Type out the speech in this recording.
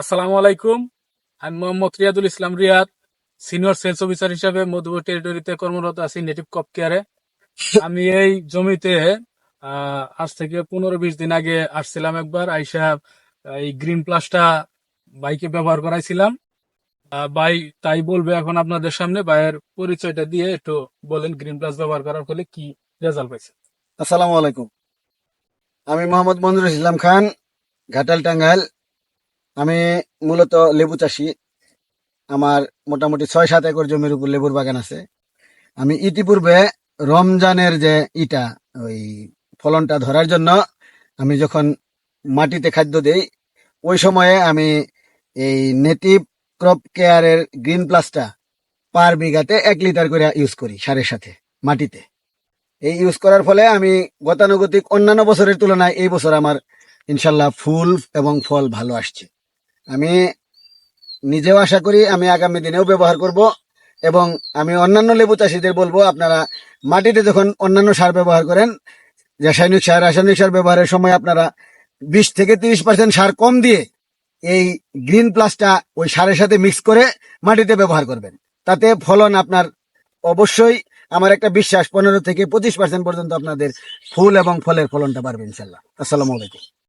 আসসালামু আলাইকুম। আমি Mohammad Riadul Islam Riad, senior sales officer হিসাবে মধুপুর টেরিটরিতে কর্মরত আছি নেটিভ কপ কেয়ারে আমি এই জমিতে আজ থেকে পনেরো বিশ দিন আগে আসছিলাম একবার, আইসা এই গ্রিন প্লাসটা বাইকে ব্যবহার করাইছিলাম। ভাই তাই বলবে এখন আপনাদের সামনে ভাইয়ের পরিচয়টা দিয়ে একটু বলেন গ্রিন প্লাস ব্যবহার করার ফলে কি রেজাল্ট পাইছে। আসসালামু আলাইকুম। আমি মোহাম্মদ মঞ্জুর ইসলাম খান, ঘাটাল টাঙ্গাইল আমি মূলত লেবু চাষি। আমার মোটামুটি ছয় সাত একর জমির উপর লেবুর বাগান আছে। আমি ইতিপূর্বে রমজানের যে ইটা, ওই ফলনটা ধরার জন্য আমি যখন মাটিতে খাদ্য দেই, ওই সময়ে আমি এই নেটিভ ক্রপ কেয়ারের গ্রিন প্লাসটা পার বিঘাতে এক লিটার করে ইউজ করি সারের সাথে, মাটিতে। এই ইউজ করার ফলে আমি গতানুগতিক অন্যান্য বছরের তুলনায় এই বছর আমার ইনশাল্লাহ ফুল এবং ফল ভালো আসছে। আমি নিজেও আশা করি আমি আগামী দিনেও ব্যবহার করব এবং আমি অন্যান্য লেবু চাষিদের বলব, আপনারা মাটিতে যখন অন্যান্য সার ব্যবহার করেন, রাসায়নিক সার রাসায়নিক সার ব্যবহারের সময় আপনারা বিশ থেকে তিরিশ পার্সেন্ট সার কম দিয়ে এই গ্রিন প্লাসটা ওই সারের সাথে মিক্স করে মাটিতে ব্যবহার করবেন। তাতে ফলন আপনার অবশ্যই, আমার একটা বিশ্বাস, পনেরো থেকে পঁচিশ পার্সেন্ট পর্যন্ত আপনাদের ফুল এবং ফলের ফলনটা বাড়বে ইনশাল্লাহ। আসসালামু আলাইকুম।